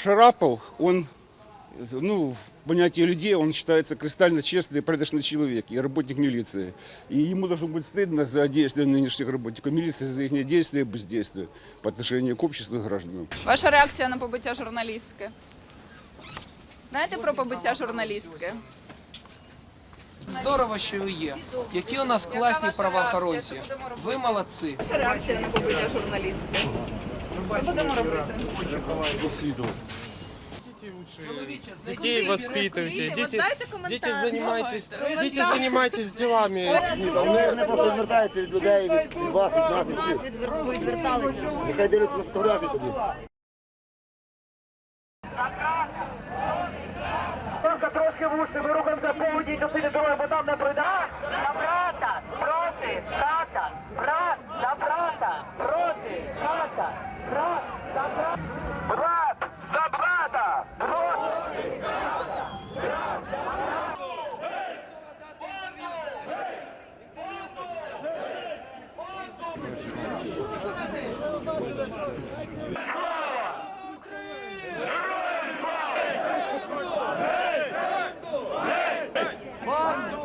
Шарапов, он, ну, в понятии людей, он считается кристально честный и порядочный человек и работник милиции. И ему должно быть стыдно за действия нынешних работников милиции, за их действия и бездействия по отношению к обществу и гражданам. Ваша реакція на побиття журналістки? Знаєте про побиття журналістки? Здорово, що ви є. Які у нас класні правоохоронці. Ви молодці. Реакція на побиття журналістки? Що будемо робити? Чоловіче, Детей воспитывайте, дети, дайте коментар. дети занимайтесь, дети занимайтесь делами. Вони, вони просто відвертаються від людей, від, від вас, від нас, від всіх. відверталися. Нехай дивляться на фотографії тоді. Трошки вуще, ми рухаємося по одній частині дороги, бо там не пройде. За брата, проти, брата, брат, за брата, проти, брата, брат, за брата. Брат, за брата,